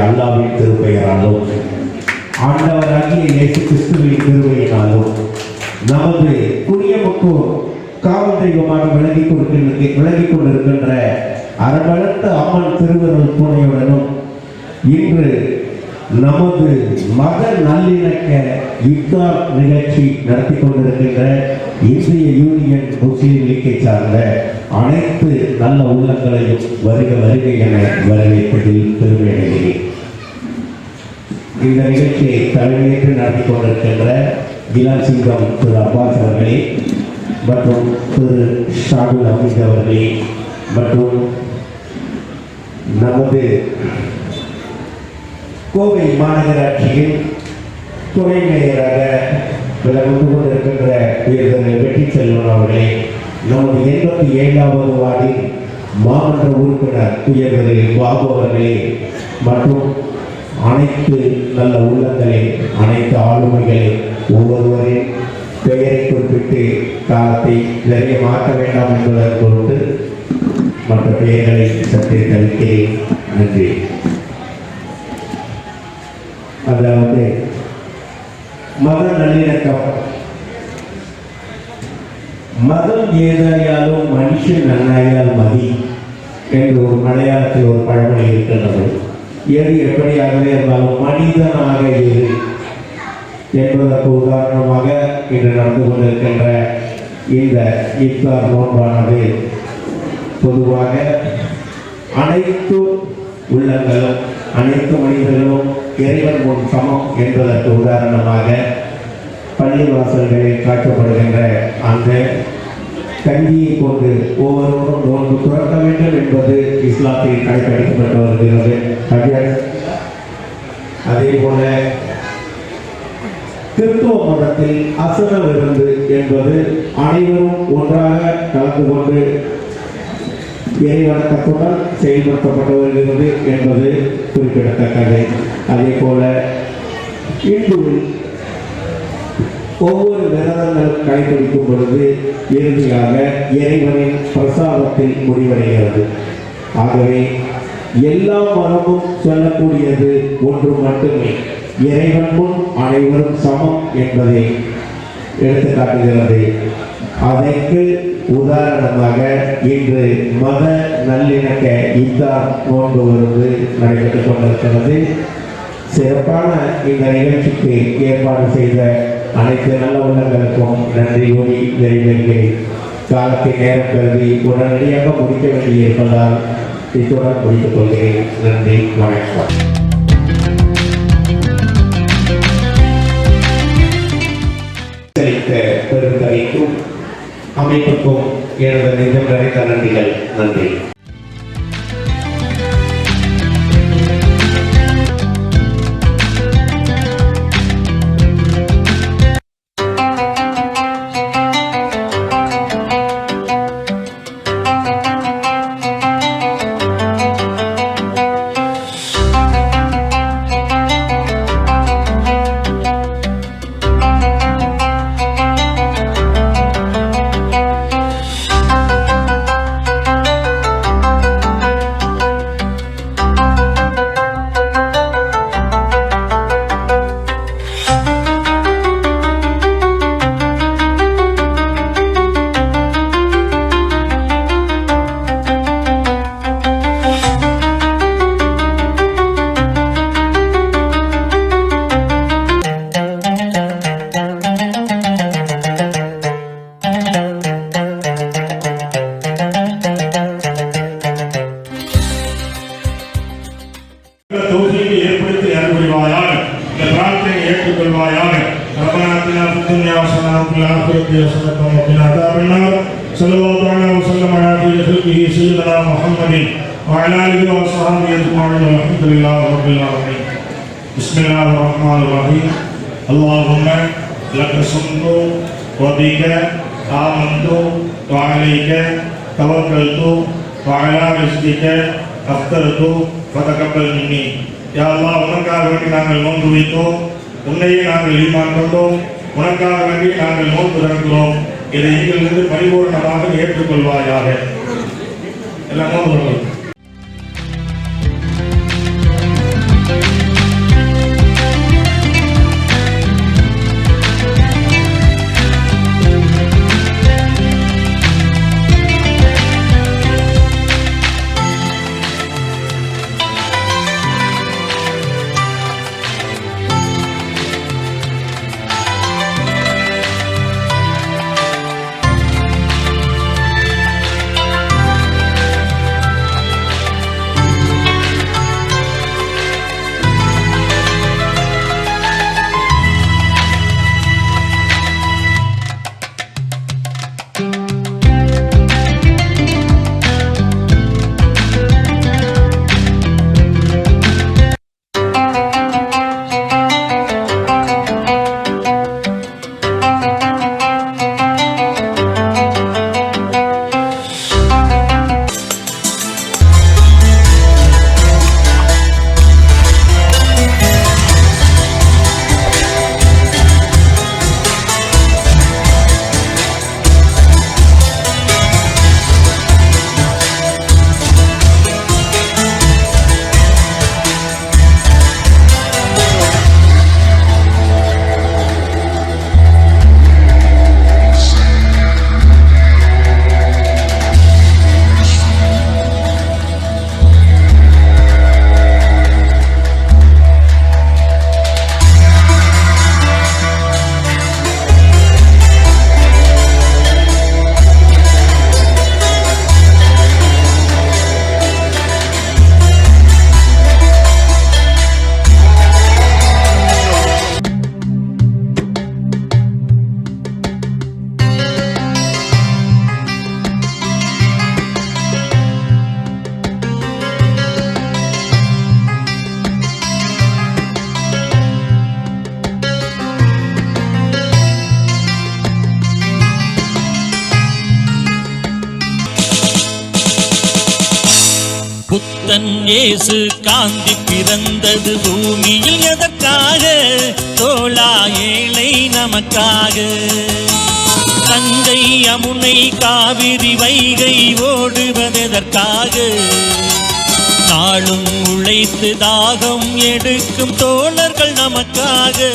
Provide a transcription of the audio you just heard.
அல்லாவின் திருப்பெயராலும் ஆண்டவராகிய இயேசு கிறிஸ்துவின் திருவையினாலும் நமது குடியமுக்கும் காவல் தெய்வமாக விளங்கி கொண்டிருக்க விளங்கி கொண்டிருக்கின்ற அரவழைத்த அம்மன் திருவருள் துணையுடனும் இன்று நமது மத நல்லிணக்க இஃப்தார் நிகழ்ச்சி நடத்தி கொண்டிருக்கின்ற இன்றைய யூனியன் முஸ்லீம் லீக்கை சார்ந்த அனைத்து நல்ல உள்ளங்களையும் வருக வருகை என வரவேற்பதில் பெருமை அடைகிறேன். இந்த நிகழ்ச்சியை தலைமையேற்று நடத்தி கொண்டிருக்கின்ற இளம் சிங்கம் திரு அப்பாஸ் அவர்களே மற்றும் திரு ஷாகுல் அமீத் அவர்களே மற்றும் நமது கோவை மாநகராட்சியின் துணை மேயராக விளங்கு கொண்டிருக்கின்ற உயர்திரு வெற்றி செல்வன் அவர்களே நமது எண்பத்தி ஏழாவது வார்டின் மாமன்ற உறுப்பினர் உயர்திரு பாபு அவர்களே மற்றும் அனைத்து நல்ல உள்ளங்களே அனைத்து ஆளுமைகளே ஒவ்வொருவரின் பெயரை குறிப்பிட்டு காலத்தை நிறைய மாற்ற வேண்டாம் என்பதன் பொருட்டு மற்ற பெயர்களை சற்றே தவிர்க்கிறேன். நன்றி. அதாவது மத நல்லிணக்கம். மதம் ஏதாயாலும் மனுஷன் நன்னாயால் மதி என்று ஒரு மலையாளத்தில் ஒரு பழமொழி இருக்கின்றது. எது எப்படியாகவே இருந்தாலும் மனிதனாக இரு என்பதற்கு உதாரணமாக இன்று நடந்து கொண்டிருக்கின்ற இந்த இப்தார் நோன்பானது பொதுவாக அனைத்து உள்ளங்களும் அனைத்து மனிதர்களும் இறைவன் முன் சமம் என்பதற்கு உதாரணமாக பள்ளி வாசல்களில் காட்டப்படுகின்ற அந்த கஞ்சியை கொண்டு ஒவ்வொருவரும் நோன்பு துறக்க வேண்டும் என்பது இஸ்லாத்தில் கடைபிடிக்கப்பட்டு வருகிறது. அதே போல கிறிஸ்துவ மதத்தில் அசன விருந்து என்பது அனைவரும் ஒன்றாக கலந்து கொண்டு இறைவணக்கத்துடன் செயல்படுத்தப்பட்டு வருகிறது என்பது குறிப்பிடத்தக்கது. அதே போல இன்று ஒவ்வொரு விரதங்களும் கடைபிடிக்கும் பொழுது இறுதியாக இறைவனின் பிரசாதத்தில் முடிவடைகிறது. ஆகவே எல்லா மதமும் சொல்லக்கூடியது ஒன்று மட்டுமே. இறைவன் முன் அனைவரும் சமம் என்பதை எடுத்து காட்டுகிறது அதற்கு உதாரணமாக இன்று மத நல்லிணக்க இத்தார் நோன்பு வருவது நடைபெற்றுக் கொண்டிருக்கிறது. சிறப்பான இந்த நிகழ்ச்சிக்கு ஏற்பாடு செய்த அனைத்து நல்ல உள்ளங்களுக்கும் நன்றி கூறி நிறைவேறுகிறேன் காலத்தை நேரம் கருதி உடனடியாக முடிக்க வேண்டியிருப்பதால் இத்துடன் முடித்துக் கொள்கிறேன். நன்றி வணக்கம். செழித்த பெருந்தகைக்கும் அமைப்புக்கும் எனது நெஞ்சம் நிறைந்த நன்றிகள். நன்றி. الاخره حسنه وقنا عذاب النار صلى الله تعالى وسلم على خير خلقه سيدنا محمد وعلى اله وصحبه اجمعين والحمد لله رب العالمين بسم الله الرحمن الرحيم اللهم لك صمت وبك آمنت وعليك توكلت وعلى رزقك أفطرت فتقبل مني யா அல்லாஹ் உனக்காக வேண்டி நாங்கள் நோன்பு வைத்தோம் உன்னையே நாங்கள் ஈமான் கொண்டோம் உனக்காக வேண்டி நாங்கள் நோன்பு திறக்கிறோம் இதை எங்களிலிருந்து பரிபூர்ணமாக ஏற்றுக்கொள்வாயாக. எல்லாம் நோன்பு திறக்கிறோம். இயேசு காந்தி பிறந்தது பூமியில் எதற்காக? தோழா ஏழை நமக்காக. கங்கை அமுனை காவிரி வைகை ஓடுவதற்காக நாளும் உழைத்து தாகம் எடுக்கும் தோழர்கள் நமக்காக.